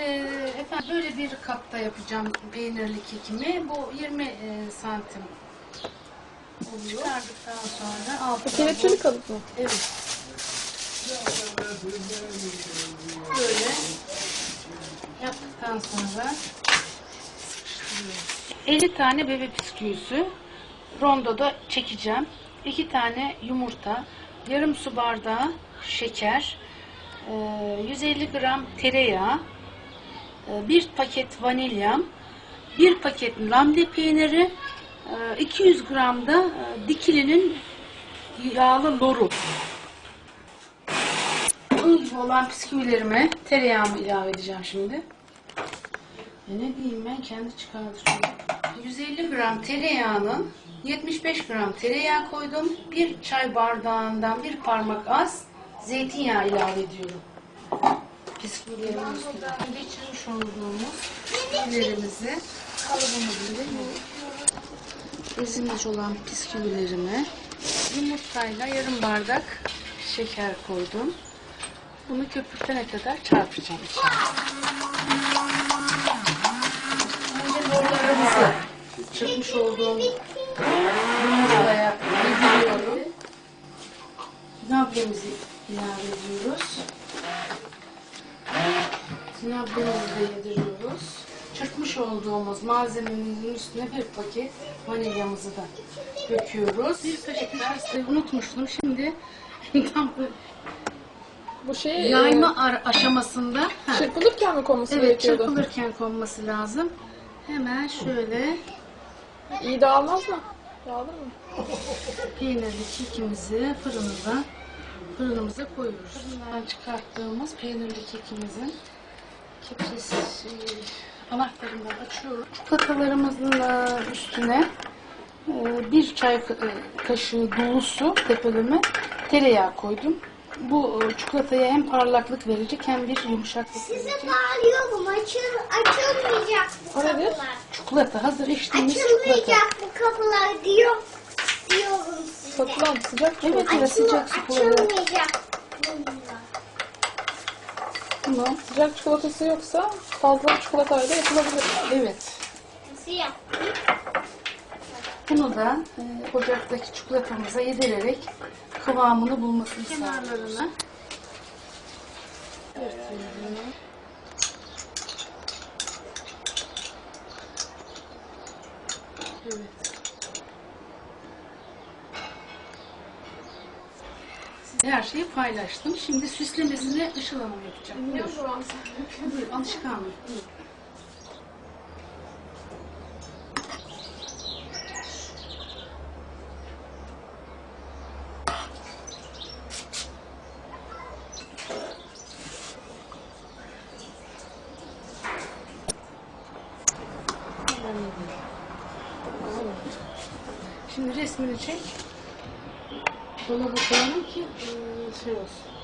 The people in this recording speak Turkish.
Ee, efendim böyle bir kapta yapacağım peynirli kekimi. Bu 20 e, santim oluyor. Çıkardıktan sonra altına Kelepçeli kalıp mı? Evet. Böyle yaptıktan sonra 50 tane bebe bisküvisi rondoda çekeceğim. 2 tane yumurta, yarım su bardağı şeker, e, 150 gram tereyağı, e, bir paket vanilyam, bir paket lamde peyniri, e, 200 gram da e, dikilinin yağlı loru. Bunun gibi olan bisküvilerime tereyağımı ilave edeceğim şimdi. E ne diyeyim ben kendi çıkardı şunu. 150 gram tereyağının 75 gram tereyağı koydum. Bir çay bardağından bir parmak az zeytinyağı ilave ediyorum. Bisküvilerin üstüne geçirmiş olduğumuz bisküvilerimizi kalıbımızı ezilmiş olan bisküvilerimi yumurtayla yarım bardak şeker koydum. Bunu köpürtene kadar çarpacağım içerisine. Önce borlarımızı çırpmış olduğum yumurtaya yediriyorum. Nabremizi ilave ediyoruz. De yediriyoruz. Çırpmış olduğumuz malzemenin üstüne bir paket vanilyamızı da döküyoruz. Bir kaşık da unutmuştum. Şimdi tam bu Bu şey yayma ar- aşamasında e, ha, çırpılırken mi konması evet gerekiyordu? çırpılırken konması lazım. Hemen şöyle İyi dağılmaz mı? Dağılır mı? peynirli kekimizi fırınıza fırınımıza koyuyoruz. Fırından çıkarttığımız peynirli kekimizin kepçesi anahtarından açıyoruz. Çikolatalarımızın üstüne e, bir çay e, kaşığı dolusu tepeleme tereyağı koydum. Bu e, çikolataya hem parlaklık verecek hem bir yumuşaklık Size verecek. bağırıyorum. Açıl, açılmayacak bu O nedir? kapılar. Çikolata hazır içtiğimiz çikolata. Açılmayacak bu kapılar diyor. Diyorum size. Satılan sıcak Evet çikolata. evet sıcak. Açılmayacak bunlar. Tamam. Sıcak çikolatası yoksa fazla çikolatayla yapılabilir. Evet. Nasıl yaptın? Bunu da e, ocaktaki çikolatamıza yedirerek kıvamını bulmasını Kenarlarına örtüyorum. Evet. Her şeyi paylaştım. Şimdi süslemesini Işıl Hanım yapacak. Buyur. Buyur, alışkanlık. Buyur. Şimdi resmini çek. что на Бухаранке слез.